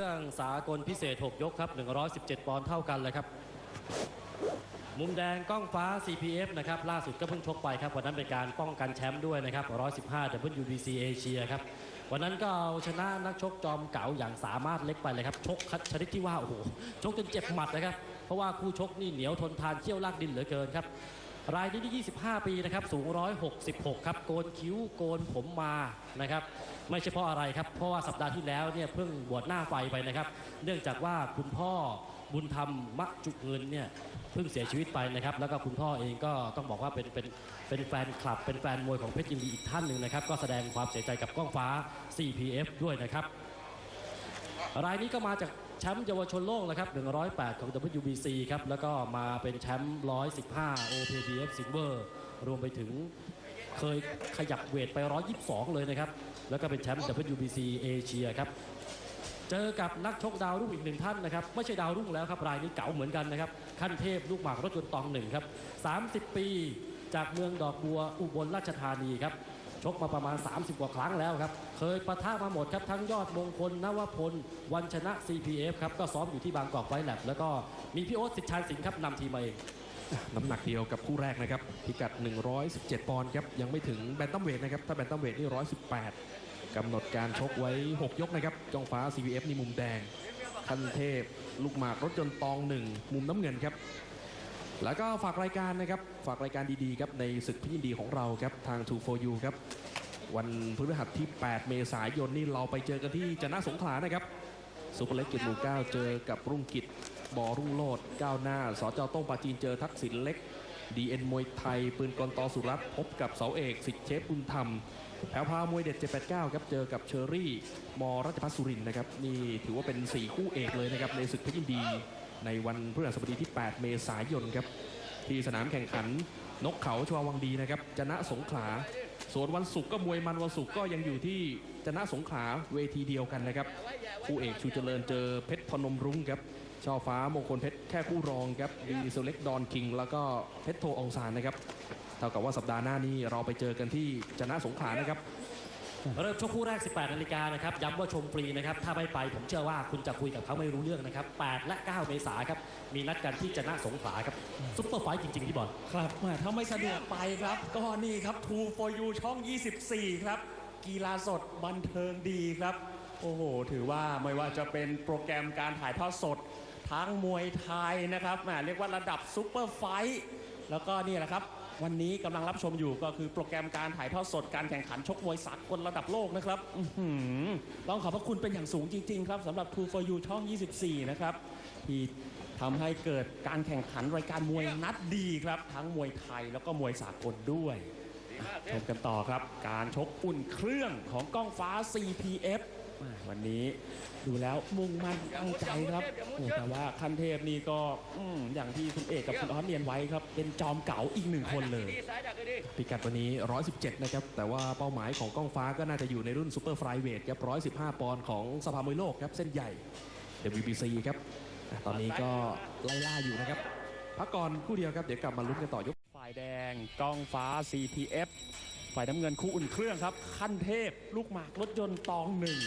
เรื่องสากลพิเศษ 6 ยกครับ 117 ปอนด์เท่ากันเลยครับ มุมแดงก้องฟ้า CPF นะครับ ล่าสุดก็เพิ่งชกไปครับ วันนั้นเป็นการป้องกันแชมป์ด้วยนะครับ 115 WBC เอเชียครับ วันนั้นก็เอาชนะนักชกจอมเก๋าอย่างสามารถเล็กไปเลยครับ ชกชนิดที่ว่า โอ้โห ชกจนเจ็บหมัดนะครับ เพราะว่าคู่ชกนี่เหนียวทนทานเขี้ยวลากดินเหลือเกินครับ รายนี้ที่25 ปีนะครับสูง 166 ครับโกนคิ้วโกนผมมานะครับไม่ใช่เพราะอะไรครับ เพราะว่าสัปดาห์ที่แล้วเนี่ยเพิ่งบวชหน้าไฟไปนะครับ เนื่องจากว่าคุณพ่อบุญธรรมมะจุเงินเนี่ยเพิ่งเสียชีวิตไปนะครับ แล้วก็คุณพ่อเองก็ต้องบอกว่าเป็นเป็นเป็นแฟนคลับ เป็นแฟนมวยของเพชรยินดีอีกท่านหนึ่งนะครับ ก็แสดงความเสียใจกับก้องฟ้า CPF ด้วยนะครับ รายนี้ก็มาจาก แชมป์เยาวชนโลกนะครับ 108 ของ WBC ครับ แล้วก็มาเป็นแชมป์ 115 OPBF Silver รวมไปถึงเคยขยับเวทไป 122 เลยนะครับ แล้วก็เป็นแชมป์ WBC เอเชียครับ เจอกับนักชกดาวรุ่งอีกหนึ่งท่านนะครับ ไม่ใช่ดาวรุ่งแล้วครับ รายนี้เก๋าเหมือนกันนะครับ ขั้นเทพลูกหมากรถยนต์ตองหนึ่งครับ 30 ปีจากเมืองดอกบัวอุบลราชธานีครับ ชกมาประมาณ 30 กว่าครั้งแล้วครับ เคยประทะมาหมดครับทั้งยอดมงคลนวพล วันชนะ CPF ครับก็ซ้อมอยู่ที่บางกอกไฟแลบแล้วก็มีพี่โอ๊ตสิทธิ์ชาญสิงห์ครับนำทีมมาเองน้ำหนักเดียวกับคู่แรกนะครับ พิกัด 117 ปอนด์ครับ ยังไม่ถึงแบนตัมเวทนะครับ ถ้าแบนตัมเวทนี่ 118 กำหนดการชกไว้ 6 ยกนะครับ จองฟ้า CVF นี่มุมแดง คันเทพ ลูกหมากรถยนต์ตองหนึ่ง มุมน้ำเงินครับ แล้วก็ฝากรายการนะครับ ฝากรายการดีๆครับในศึกพิยินดีของเราครับทาง2 for you ครับ วันพฤหัสที่ 8 เมษายนนี่เราไปเจอกันที่จะนะสงขลานะครับสุปเปอร์เล็กกียรติหมู่เก้าเจอกับรุ่งกิจบอรุ่งโลดก้าวหน้าสจโต้งปาจีนเจอทักษิณเล็กดีเอ็นมวยไทย ปืนกลตอสุรัตน์พบกับเสาเอกสิทธิเชฟบุญธรรมแถวพามวยเด็ด 789 ครับ เจอกับเชอรี่มรัชพัฒสุรินนะครับ นี่ถือว่าเป็น 4 คู่เอกเลยนะครับ ในศึกเพชรยินดี ในวันพฤหัสบดีที่ 8 เมษายนครับที่สนามแข่งขันนกเขาชวาวังดีนะครับจนะสงขลาส่วนวันศุกร์ก็มวยมันวันศุกร์ก็ยังอยู่ที่จนะสงขลาเวทีเดียวกันนะครับคู่เอกชูเจริญเจอเพชรพนมรุ้งครับช่อฟ้ามงคลเพชรแค่คู่รองครับดีเซเล็กดอนคิง แล้วก็เพชรโทองซานนะครับเท่ากับว่าสัปดาห์หน้านี้เราไปเจอกันที่จนะสงขลานะครับ เริ่มชกคู่แรก 18นาฬิกานะครับย้ำว่าชมฟรีนะครับถ้าไม่ไปผมเชื่อว่าคุณจะคุยกับเขาไม่รู้เรื่องนะครับ8และ 9 เมษายนครับมีนัดกันที่จะนะสงขลาครับซุปเปอร์ไฟท์จริงๆที่บอลครับแหม่ถ้าไม่สะดวกไปครับ ก็นี่ครับ True for you ช่อง 24 ครับ กีฬาสดบันเทิงดีครับ โอ้โห ถือว่าไม่ว่าจะเป็นโปรแกรมการถ่ายทอดสด ทั้งมวยไทยนะครับแหมเรียกว่าระดับซุปเปอร์ไฟท์แล้วก็นี่แหละครับ วันนี้กำลังรับชมอยู่ก็คือโปรแกรมการถ่ายทอดสดการแข่งขันชกมวยสากลระดับโลกนะครับอื้อหือต้องขอบพระคุณเป็นอย่างสูงจริง ๆ ครับสำหรับ True for you ช่อง 24 นะครับ ที่ทำให้เกิดการแข่งขันรายการมวยนัดดีครับ ทั้งมวยไทยแล้วก็มวยสากลด้วยอะชมกันต่อครับ การชกอุ่นเครื่องของก้องฟ้า CPF อะ วันนี้ดูแล้วมุ่งมั่นตั้งใจครับโอ้แต่ว่าคันเทพนี่ก็อืมอย่างที่คุณเอกกับคุณออสเรียนไว้ครับ เป็นจอมเก๋าอีกหนึ่งคนเลย พิกัดวันนี้ 117 นะครับ แต่ว่าเป้าหมายของก้องฟ้าก็น่าจะอยู่ในรุ่นซูเปอร์ไฟเวทครับ 115 ปอนด์ของสภามวยโลกครับ เส้นใหญ่ WBC ครับ ตอนนี้ก็ไล่ล่าอยู่นะครับ พักก่อนคู่เดียวครับ เดี๋ยวกลับมาลุ้นกันต่อยก ฝ่ายแดงก้องฟ้า CPF ฝ่ายน้ำเงินคู่อุ่นเครื่องครับ ขั้นเทพ ลูกหมากรถยนต์ตองหนึ่ง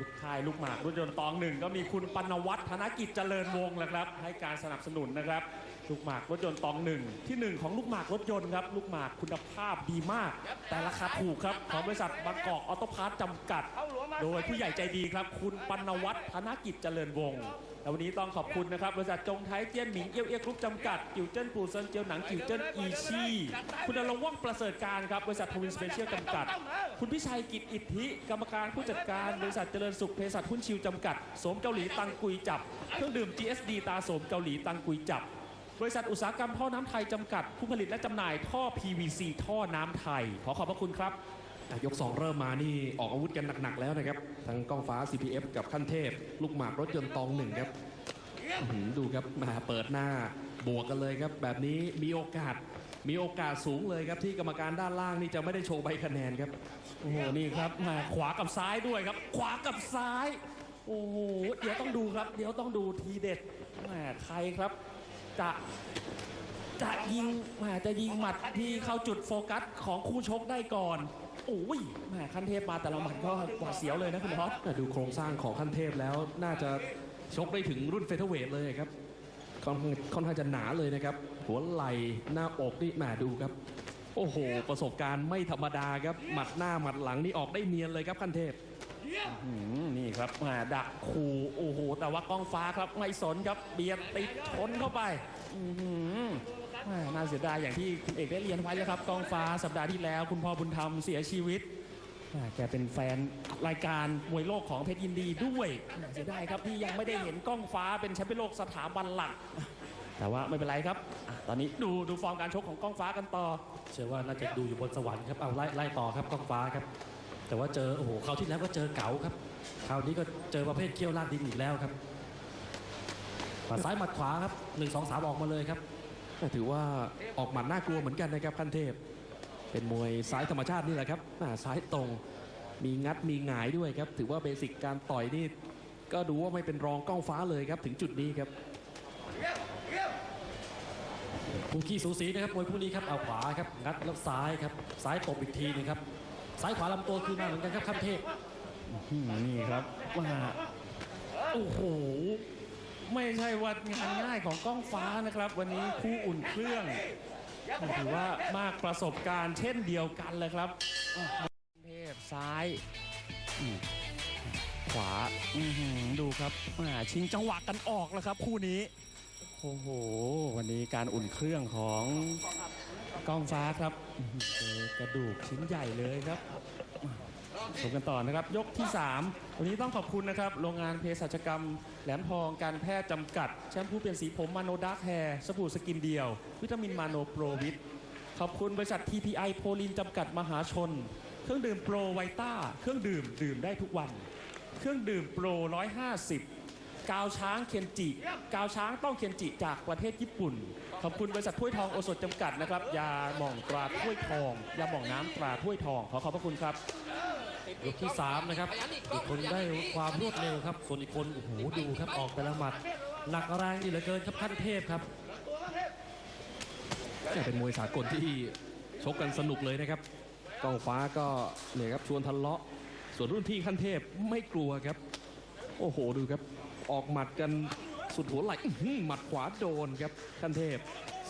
ลูกค่ายลูกหมากรถยนต์ตองหนึ่งก็มีคุณปนวัฒน์ธนกิจเจริญวงศ์แหละครับ ให้การสนับสนุนนะครับ ลูกหมากรถยนต์ตองหนึ่งที่หนึ่งของลูกหมากรถยนต์ครับลูกหมากคุณภาพดีมาก แต่ราคาถูกครับของบริษัทบางกอกออโตพาร์ทจำกัด โดยผู้ใหญ่ใจดีครับ คุณปนวัฒน์ธนกิจเจริญวงศ์และวันนี้ต้องขอบคุณนะครับบริษัทจงไทยเจี้ยนหมิงเอี้ยวเอี้ยกรุ๊ปจำกัดกิวเจิ้นปูเซินเจียวหนังกิวเจิ้นอีชีคุณอลงค์ว่องประเสริฐการครับบริษัททวินสเปเชียลจำกัด คุณพิชัยกิจอิทธิ กรรมการผู้จัดการบริษัทเจริญสุขเภสัชหุ้นชิวจำกัดโสมเกาหลีตังกุยจับเครื่องดื่ม GSD ตาโสมเกาหลีตังกุยจับ บริษัทอุตสาหกรรมท่อน้ำไทยจำกัด ผู้ผลิตและจำหน่ายท่อ PVC ท่อน้ำไทย ขอขอบพระคุณครับ อะยก 2 เริ่มมานี่ออกอาวุธกันหนัก ๆ แล้วนะครับ ทั้งกล้องฟ้า CPF กับขั้นเทพ ลูกหมากรถยนต์ตองหนึ่งครับอื้อหือดูครับมาเปิดหน้าบวกกันเลยครับ แบบนี้มีโอกาสมีโอกาสสูงเลยครับ ที่กรรมการด้านล่างนี่จะไม่ได้โชว์ใบคะแนนครับ โอ้โหนี่ครับมาขวากับซ้ายด้วยครับ ขวากับซ้าย โอ้โหเดี๋ยวต้องดูครับ เดี๋ยวต้องดูทีเด็ดแหมใครครับ จะจะยิงแหมจะยิงหมัดที่เข้าจุดโฟกัสของคู่ชกได้ก่อนโอ้ยแหมขั้นเทพมาแต่ละหมัดก็หวาดเสียวเลยนะคุณท็อปแต่ดูโครงสร้างของขั้นเทพแล้วน่าจะชกได้ถึงรุ่นเฟเธอร์เวทเลยครับค่อนข้างค่อนข้างจะหนาเลยนะครับ หัวไหล่หน้าอกนี่แหมดูครับ โอ้โห ประสบการณ์ไม่ธรรมดาครับ หมัดหน้าหมัดหลังนี่ออกได้เนียนเลยครับขั้นเทพ อืมนี่ครับแหมดักขู่โอ้โหแต่ว่ากล้องฟ้าครับไม่สนครับเบียดติดชนเข้าไปอื้อหือแหมน่าเสียดายอย่างที่คุณเอกได้เรียนไว้แล้วครับกล้องฟ้าสัปดาห์ที่แล้ว คุณพ่อบุญธรรมเสียชีวิตแหมแกเป็นแฟนรายการมวยโลกของเพชรยินดีด้วยน่าเสียดายครับที่ยังไม่ได้เห็นกล้องฟ้าเป็นแชมป์เป็นโลกสถาบันหลัก แต่ว่าไม่เป็นไรครับอะตอนนี้ดูดูฟอร์มการชกของกล้องฟ้ากันต่อ เชื่อว่าน่าจะดูอยู่บนสวรรค์ครับ เอาไล่ไล่ต่อครับกล้องฟ้าครับ แต่ว่าเจอโอ้โหคราวที่แล้วก็เจอเก๋าครับคราวนี้ก็เจอประเภทเคี้ยวลาดดินอีกแล้วครับหมัดซ้ายหมัดขวาครับหนึ่งสองสามออกมาเลยครับก็ถือว่าออกหมัดน่ากลัวเหมือนกันนะครับขั้นเทพ เป็นมวยซ้ายธรรมชาตินี่แหละครับอ่าซ้ายตรงมีงัดมีหงายด้วยครับ ถือว่าเบสิกการต่อยนี่ก็ดูว่าไม่เป็นรองกล้องฟ้าเลยครับถึงจุดนี้ครับคู่ขี้สูสีนะครับมวยคู่นี้ครับเอาขวาครับงัดแล้วซ้ายครับซ้ายตบอีกทีหนึงครับ ซ้ายขวาลำตัวคืนมาเหมือนกันครับขั้นเทพอืมนี่ครับว่าโอ้โหไม่ใช่ว่างานง่ายของกล้องฟ้านะครับ วันนี้คู่อุ่นเครื่องถือว่ามากประสบการณ์เช่นเดียวกันเลยครับอะเทพซ้ายอืมขวาอื้อหือดูครับอ่าชิงจังหวะกันออกแล้วครับ คู่นี้โอ้โห วันนี้การอุ่นเครื่องของ กล้องฟ้าครับเจอกระดูกชิ้นใหญ่เลยครับชมกันต่อนะครับยกที่ 3 วันนี้ต้องขอบคุณนะครับ โรงงานเภสัชกรรม แหลมทองการแพทย์จำกัด แชมพูเปลี่ยนสีผมมาโนดาร์คแฮร์สบู่สกินเดียว วิตามินมาโนโปรวิต ขอบคุณบริษัท TPI โพลินจำกัดมหาชน เครื่องดื่มโปรไวต้า เครื่องดื่มดื่มได้ทุกวัน เครื่องดื่มโปร 150 กาวช้างเคนจิ กาวช้างต้องเคนจิจากประเทศญี่ปุ่น ขอบคุณบริษัทถ้วยทองโอสถจำกัดนะครับ ยาหม่องตราถ้วยทอง ยาหม่องน้ำตราถ้วยทอง ขอขอบพระคุณครับ ยกที่ 3 นะครับ อีกคนได้ความรวดเร็วครับ ส่วนอีกคนโอ้โหดูครับออกแต่ละหมัดหนักแรงดีเหลือเกินครับขั้นเทพครับเป็นมวยสากลที่ชกกันสนุกเลยนะครับกองฟ้าก็เนี่ยครับชวนทะเลาะ ส่วนรุ่นพี่ขั้นเทพไม่กลัวครับ โอ้โหดูครับ ออกหมัดกัน สุดหัวไหล่อื้อหือหมัดขวาโดนครับขั้นเทพ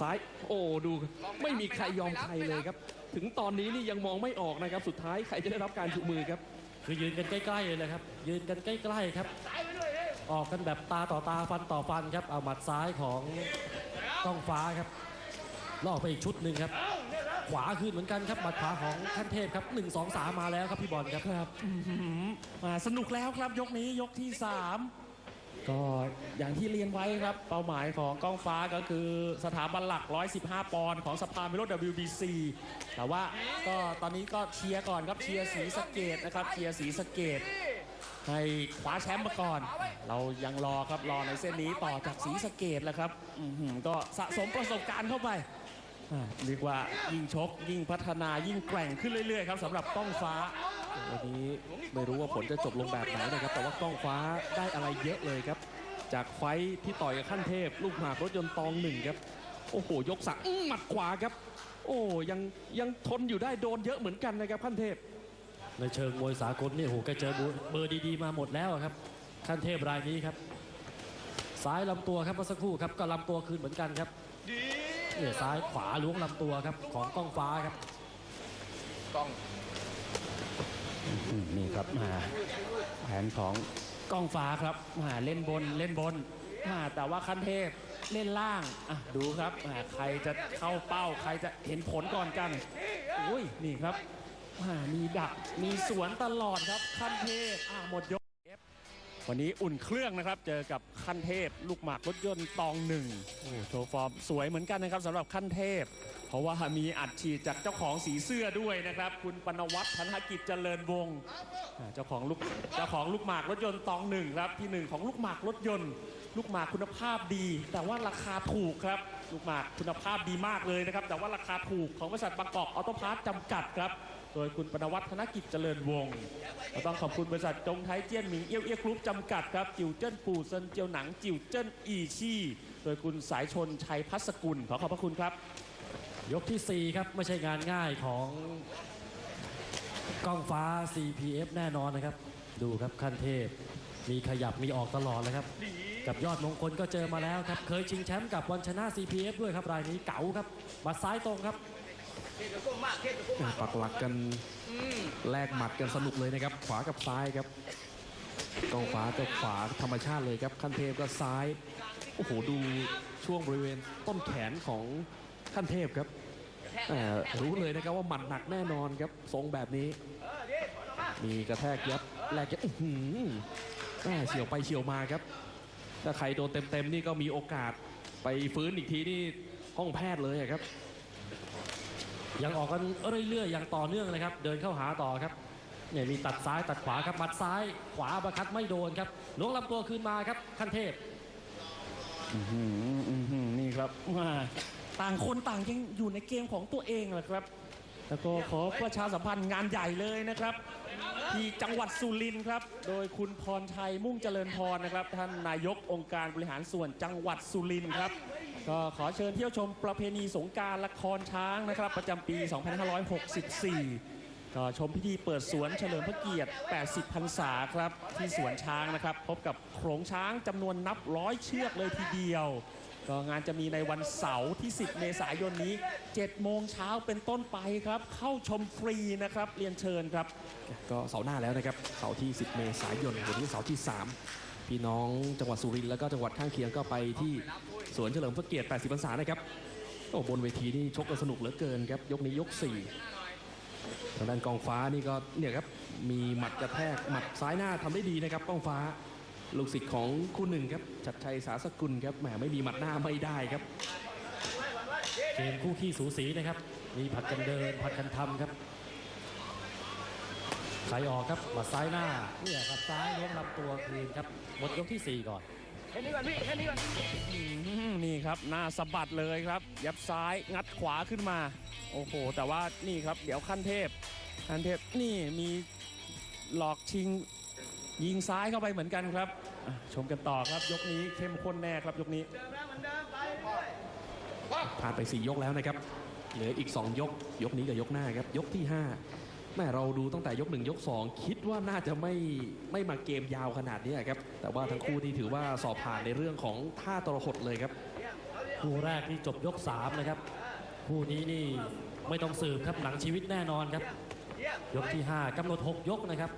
ซ้ายโอ้ดูครับไม่มีใครยอมใครเลยครับ ถึงตอนนี้นี่ยังมองไม่ออกนะครับ สุดท้ายใครจะได้รับการชูมือครับ คือยืนกันใกล้ๆเลยนะครับ ยืนกันใกล้ๆครับ ออกกันแบบตาต่อตาฟันต่อฟันครับเอาหมัดซ้ายของกล้องฟ้าครับล่อไปอีกชุดหนึ่งครับ ขวาคืนเหมือนกันครับหมัดขวาของขั้นเทพครับ1 2 3 มาแล้วครับพี่บอลครับครับอื้อหือมาสนุกแล้วครับยกนี้ยกที่ 3 ก็อย่างที่เรียนไว้ครับเป้าหมายของกล้องฟ้าก็คือสถาบันหลัก 115 ปอนด์ของสภามิโล WBC แต่ว่าก็ตอนนี้ก็เชียร์ก่อนครับเชียร์สีสเกตนะครับเชียร์สีสเกตให้คว้าแชมป์มาก่อน เรายังรอครับรอในเส้นนี้ต่อจากสีสเกตแล้วครับก็สะสมประสบการณ์เข้าไปเรียกว่ายิ่งชกยิ่งพัฒนายิ่งแกร่งขึ้นเรื่อยๆครับสำหรับกล้องฟ้า วันนี้ไม่รู้ว่าผลจะจบลงแบบไหนนะครับ แต่ว่ากล้องฟ้าได้อะไรเยอะเลยครับ จากไฟที่ต่อยกับขั้นเทพ ลูกหมากรถยนต์ตองหนึ่งครับ โอ้โห ยกสักอื้อหมัดขวาครับ โอ้ยังยังทนอยู่ได้โดนเยอะเหมือนกันนะครับขั้นเทพ ในเชิงมวยสากลนี่โอ้โหแกเจอเบอร์ดีๆมาหมดแล้วครับ ขั้นเทพรายนี้ครับซ้ายลำตัวครับเมื่อสักครู่ครับก็ลำตัวคืนเหมือนกันครับเนี่ยซ้ายขวาล้วงลำตัวครับของกล้องฟ้าครับกล้อืม นี่ครับมาแผนของกล้องฟ้าครับมาเล่นบนเล่นบนมาแต่ว่าขั้นเทพเล่นล่างอะดูครับอ่าใครจะเข้าเป้าใครจะเห็นผลก่อนกันอุ้ยนี่ครับอ่ามีดักมีสวนตลอดครับขั้นเทพอ่าหมดยก วันนี้อุ่นเครื่องนะครับ เจอกับขั้นเทพ ลูกหมากรถยนต์ตองหนึ่งโอ้โชว์ฟอร์มสวยเหมือนกันนะครับสำหรับขั้นเทพ เพราะว่ามีอัดฉีดจากเจ้าของสีเสื้อด้วยนะครับ คุณปนวัฒน์ธนกิจเจริญวงศ์อ่าเจ้าของลูกเจ้าของลูกหมากรถยนต์ตองหนึ่งครับที่หนึ่งของลูกหมากรถยนต์ ลูกหมากคุณภาพดี แต่ว่าราคาถูกครับ ลูกหมากคุณภาพดีมากเลยนะครับ แต่ว่าราคาถูกของบริษัทบางกอกออโตพาร์ทจำกัดครับ โดยคุณปนวัฒน์ธนกิจเจริญวงศ์ก็ต้องขอบคุณบริษัทจงไทยเจี้ยนหมิงเอี้ยวเอี้ยกรุ๊ปจำกัดครับจิวเจิ้นปู่เซินเจียวหนังจิวเจิ้นอีชี่โดยคุณสายชนชัยพัสกุลขอขอบพระคุณครับ ยกที่ 4 ครับ ไม่ใช่งานง่ายของกล้องฟ้า CPF แน่นอนนะครับ ดูครับขั้นเทพ มีขยับมีออกตลอดเลยครับ กับยอดมงคลก็เจอมาแล้วครับ เคยชิงแชมป์กับวันชนะ CPF ด้วยครับรายนี้เก๋าครับมาซ้ายตรงครับ ปักหลักกันแลกหมัดกันสนุกเลยนะครับ ขวากับซ้ายครับกองฟ้ากับขวาธรรมชาติเลยครับขั้นเทพก็ซ้ายโอ้โหดูช่วงบริเวณต้นแขนของขั้นเทพครับแหม่รู้เลยนะครับว่าหมัดหนักแน่นอนครับทรงแบบนี้ มีกระแทกยับแลกยับอื้อหือแม่เฉียวไปเฉียวมาครับ ถ้าใครโดนเต็มๆนี่ก็มีโอกาสไปฟื้นอีกทีนี่ห้องแพทย์เลยอะครับ ยังออกกันเรื่อยๆอย่างต่อเนื่องเลยครับ เดินเข้าหาต่อครับเนี่ยมีตัดซ้ายตัดขวาครับหมัดซ้ายขวาประคัดไม่โดนครับล้วงลำตัวคืนมาครับขั้นเทพอื้อหืออื้อหือนี่ครับมาต่างคนต่างยังอยู่ในเกมของตัวเองแหละครับ แล้วก็ขอประชาสัมพันธ์งานใหญ่เลยนะครับ ที่จังหวัดสุรินทร์ครับ โดยคุณพรชัยมุ่งเจริญพรนะครับ ท่านนายกองค์การบริหารส่วนจังหวัดสุรินทร์ครับ ก็ขอเชิญเที่ยวชมประเพณีสงการละครช้างนะครับ ประจำปี 2564 ก็ชมพิธีเปิดสวนเฉลิมพระเกียรติ 80 พรรษาครับ ที่สวนช้างนะครับ พบกับโขลงช้างจำนวนนับร้อยเชือกเลยทีเดียว ก็งานจะมีในวันเสาร์ที่ 10 เมษายนนี้ 7 โมงเช้าเป็นต้นไปครับ เข้าชมฟรีนะครับ เรียนเชิญครับ ก็เสาร์หน้าแล้วนะครับ เสาร์ที่ 10 เมษายนวันนี้เสาร์ที่ 3 พี่น้องจังหวัดสุรินทร์แล้วก็จังหวัดข้างเคียงก็ไปที่สวนเฉลิมพระเกียรติ 80 พรรษานะครับโอ้บนเวทีนี่ชกกันสนุกเหลือเกินครับ ยกนี้ยก 4 ทางด้านกองฟ้านี่ก็เนี่ยครับมีหมัดกระแทกหมัดซ้ายหน้าทำได้ดีนะครับกองฟ้าลูกศิษย์ของคู่หนึ่งครับชัดชัยสาสกุลครับแหมไม่มีหมัดหน้าไม่ได้ครับ เกมคู่ขี้สูสีนะครับ มีผัดกันเดินผัดกันทำครับ ใครออกครับหมัดซ้ายหน้าเนี่ยครับซ้ายล้วงลำตัวคืนครับหมดยกที่ 4 ก่อนอืมนี่ครับหน้าสะบัดเลยครับ ยับซ้ายงัดขวาขึ้นมา โอ้โห แต่ว่านี่ครับ เดี๋ยวขั้นเทพขั้นเทพนี่มีหลอกชิงยิงซ้ายเข้าไปเหมือนกันครับอะชมกันต่อครับยกนี้เข้มข้นแน่ครับยกนี้ผ่านไป 4 ยกแล้วนะครับเหลืออีก 2 ยก ยกนี้กับยกหน้าครับยกที่ 5 แม่เราดูตั้งแต่ยก1ยก2คิดว่าน่าจะไม่ไม่มาเกมยาวขนาดนี้ครับ แต่ว่าทั้งคู่นี่ถือว่าสอบผ่านในเรื่องของท่าตรหดเลยครับ คู่แรกที่จบยก3นะครับ คู่นี้นี่ไม่ต้องสืบครับหนังชีวิตแน่นอนครับ ยกที่ 5กำหนด 6 ยกนะครับ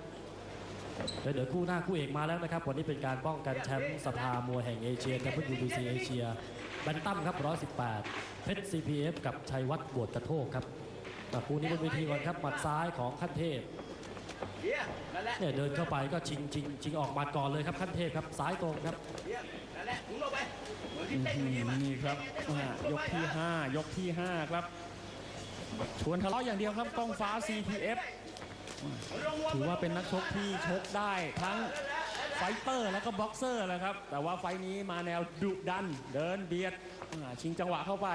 แล้วเดี๋ยวคู่หน้าคู่เอกมาแล้วนะครับ วันนี้เป็นการป้องกันแชมป์สภามวยแห่งเอเชีย WBC เอเชียแบนตั้มครับ 118 เพชร CPF กับชัยวัฒน์บวชกระโทกครับ แต่คู่นี้บนเวทีก่อนครับหมัดซ้ายของขั้นเทพเนี่ยเดินเข้าไปก็ชิงชิงชิงออกหมัดก่อนเลยครับขั้นเทพครับซ้ายตรงครับนี่ครับยกที่ 5 ยกที่ 5 ครับ ชวนทะเลาะอย่างเดียวครับกล้องฟ้า CPF ถือว่าเป็นนักชกที่ชกได้ทั้งไฟเตอร์แล้วก็บ็อกเซอร์แหละครับ แต่ว่าไฟนี้มาแนวดุดัน เดินเบียดชิงจังหวะเข้าไป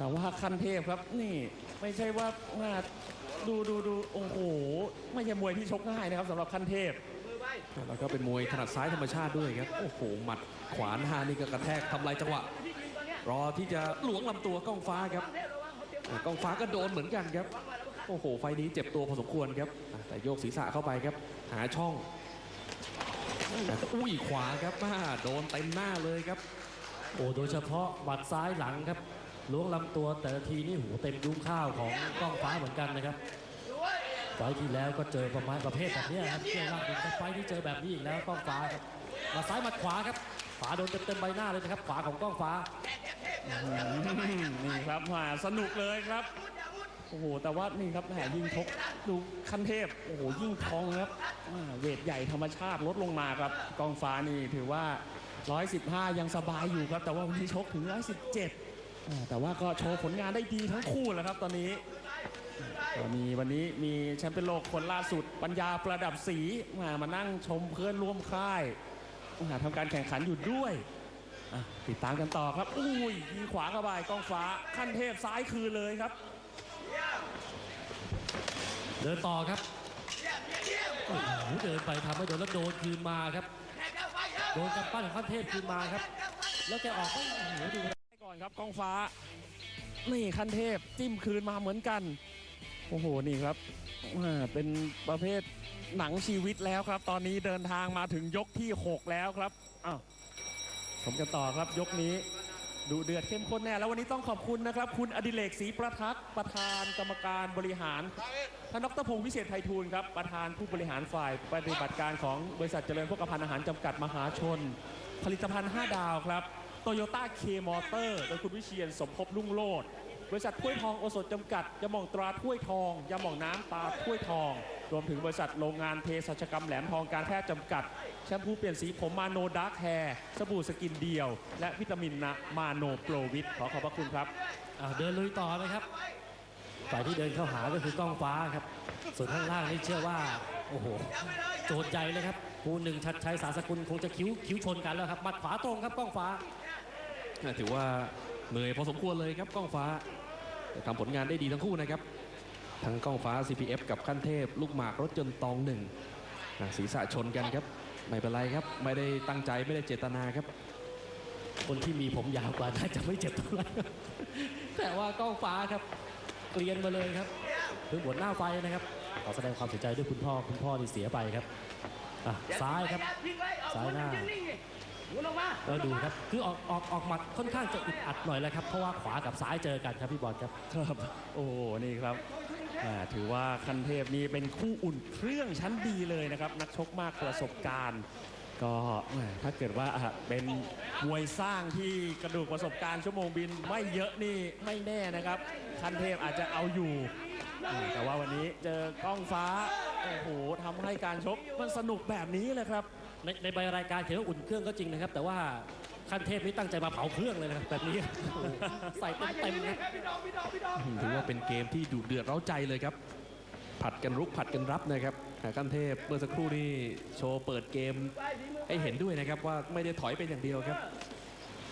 แต่ว่าขั้นเทพครับนี่ไม่ใช่ว่าอ่าดูดูดูโอ้โหไม่ใช่มวยที่ชกง่ายนะครับสำหรับขั้นเทพแล้วก็เป็นมวยถนัดซ้ายธรรมชาติด้วยครับโอ้โหหมัดขวาหน้านี่ก็กระแทกทำลายจังหวะรอที่จะหลวงลำตัวกล้องฟ้าครับอ่ากล้องฟ้าก็โดนเหมือนกันครับโอ้โห ไฟล์นี้เจ็บตัวพอสมควรครับอ่าแต่โยกศีรษะเข้าไปครับ หาช่องแต่ก็อุ้ยขวาครับมาโดนเต็มหน้าเลยครับ โอ้โดยเฉพาะหมัดซ้ายหลังครับ ล้วงลำตัวแต่ละทีนี่หูเต็มยุ้งข้าวของกล้องฟ้าเหมือนกันนะครับไฟที่แล้วก็เจอประมาณประเภทแบบนี้ครับเที่ยวล่างเป็นไฟที่เจอแบบนี้อีกแล้วกล้องฟ้าครับมาซ้ายมัดขวาครับขวาโดนเต็มๆใบหน้าเลยนะครับขวาของกล้องฟ้านี่ครับมาสนุกเลยครับโอ้โหแต่ว่านี่ครับแหมยิ่งชกดูคันเทพโอ้โหยิ่งทองครับเวทใหญ่ธรรมชาติลดลงมาครับกองฟ้านี่ถือว่า 115 ยังสบายอยู่ครับ แต่ว่าวันนี้ชกถึง 117 แต่ว่าก็โชว์ผลงานได้ดีทั้งคู่แหล้วครับตอนนี้ก็มีวันนี้มีแชมป์เป็นโลกคนล่าสุด ปัญญาประดับสีมามานั่งชมเพื่อนร่วมค่ายมาทำการแข่งขันอยู่ด้วยติดตามกันต่อครับ อุ้ยยิงขวาเข้าไปกองฟ้าขั้นเทพซ้ายคืนเลยครับ เดินต่อครับโอ้โหเดินไปทำให้โดนแล้วโดนคืนมาครับ โดนกำปั้นของขั้นเทพคืนมาครับ แล้วแกออกไม่โอ้โหดู อนครับกองฟ้า นี่ขั้นเทพจิ้มคืนมาเหมือนกัน โอ้โหนี่ครับเป็นประเภทหนังชีวิตแล้วครับ ตอนนี้เดินทางมาถึงยกที่ 6 แล้วครับอ้าวชมกันต่อครับยกนี้ดูเดือดเข้มข้นแน่แล้ววันนี้ต้องขอบคุณนะครับ คุณอดิเรกศรีประทักษ์ประธานกรรมการบริหารท่านดรพงศ์วิเศษไพฑูรย์ครับประธานผู้บริหารฝ่ายปฏิบัติการของบริษัทเจริญพกพันอาหารจำกัดมหาชน ผลิตภัณฑ์ 5 ดาวครับ โตโยต้าเคมอเตอร์โดยคุณวิเชียนสมภพลุ่งโลดบริษัทถ้วยทองโอสถจำกัดยาหม่องตราถ้วยทองยาหม่องน้ำตาถ้วยทอง รวมถึงบริษัทโรงงานเภสัชกรรมแหลมทองการแพทย์จำกัด แชมพูเปลี่ยนสีผมมาโนดาร์คแฮร์สบู่สกินเดียว และวิตามินนะมาโนโปรวิตขอขอบพระคุณครับอ่าเดินลุยต่อนะครับ ฝ่ายที่เดินเข้าหาก็คือกล้องฟ้าครับ ส่วนข้างล่างนี่เชื่อว่า โอ้โห โจทย์ใหญ่เลยครับภูหนึ่งชัดชัยสาสกุลคงจะคิ้วคิ้วชนกันแล้วครับหมัดขวาตรงครับกล้องฟ้า ถือว่าเหนื่อยพอสมควรเลยครับกล้องฟ้าแต่ทำผลงานได้ดีทั้งคู่นะครับ ทั้งกล้องฟ้า CPF กับขั้นเทพ ลูกหมากรถจนต์ตองหนึ่งอะศีรษะชนกันครับ ไม่เป็นไรครับ ไม่ได้ตั้งใจไม่ได้เจตนาครับ คนที่มีผมยาวกว่าน่าจะไม่เจ็บเท่าไหร่แต่ว่ากล้องฟ้าครับเกลียนมาเลยครับถึงบนหน้าไฟนะครับขอแสดงความเสียใจด้วยคุณพ่อคุณพ่อที่เสียไปครับอะซ้ายครับซ้ายหน้า ก็ดูครับ คือออกออกออกหมัดค่อนข้างจะอึดอัดหน่อยแล้วครับ เพราะว่าขวากับซ้ายเจอกันครับพี่บอลครับ ครับ โอ้โหนี่ครับอ่าถือว่าคันเทพนี่เป็นคู่อุ่นเครื่องชั้นดีเลยนะครับ นักชกมากประสบการณ์ ก็แหมถ้าเกิดว่าอะเป็นมวยสร้างที่กระดูกประสบการณ์ชั่วโมงบินไม่เยอะนี่ไม่แน่นะครับ คันเทพอาจจะเอาอยู่อืมแต่ว่าวันนี้เจอกล้องฟ้า โอ้โหทำให้การชกมันสนุกแบบนี้เลยครับ ในในใบรายการเขียนว่าอุ่นเครื่องก็จริงนะครับ แต่ว่าขั้นเทพนี่ตั้งใจมาเผาเครื่องเลยนะครับแบบนี้โอ้โหใส่เต็มเต็มๆครับถือว่าเป็นเกมที่ดุเดือดเร้าใจเลยครับ ผัดกันรุกผัดกันรับนะครับหาขั้นเทพเมื่อสักครู่นี้โชว์เปิดเกมให้เห็นด้วยนะครับว่าไม่ได้ถอยเป็นอย่างเดียวครับ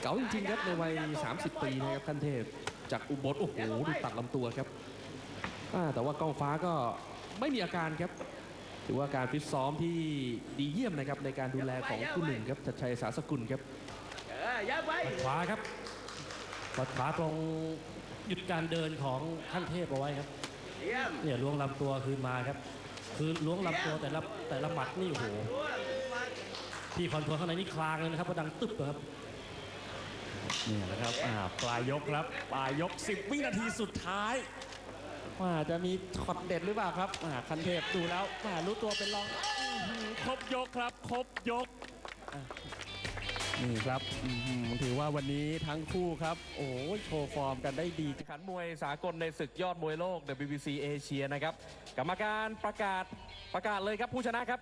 เก๋าจริงๆครับในวัย 30 ปีนะครับขั้นเทพจากอุบลโอ้โหดูตัดลำตัวครับอ่าแต่ว่ากล้องฟ้าก็ไม่มีอาการครับ ถือว่าการฟิตซ้อมที่ดีเยี่ยมนะครับในการดูแลของผู้หนึ่งครับชัดชัยสาสกุลครับขวาครับปัดขวาตรงหยุดการเดินของขั้นเทพเอาไว้ครับเนี่ยล้วงลำตัวคืนมาครับ คือล้วงลำตัวแต่ละแต่ละหมัดนี่โอ้โหที่คอนโทรลข้างในนี่คลางเลยนะครับเพราะดังตึ๊บอะครับนี่แหละครับอ่าปลายยกครับปลายยก 10 วินาทีสุดท้าย ว่าจะมีช็อตเด็ดหรือเปล่าครับอ่าคันเทพดูแล้วอ่ารู้ตัวเป็นรองอื้อหือครบยกครับ ครบยกอะนี่ครับอื้อหือถือว่าวันนี้ทั้งคู่ครับ โอ้ยโชว์ฟอร์มกันได้ดีแข่งขันมวยสากลในศึกยอดมวยโลก WBC เอเชียนะครับ กรรมการประกาศประกาศเลยครับผู้ชนะครับ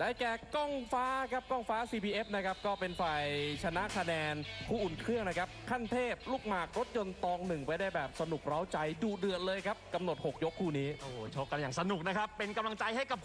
ได้แก่กล้องฟ้าครับกล้องฟ้า CPF นะครับก็เป็นฝ่ายชนะคะแนนคู่อุ่นเครื่องนะครับขั้นเทพลูกหมากรถยนต์ตองหนึ่งไปได้แบบสนุกเร้าใจดูเดือดเลยครับกำหนด 6 ยกคู่นี้ โอ้โหชกกันอย่างสนุกนะครับ เป็นกำลังใจให้กับ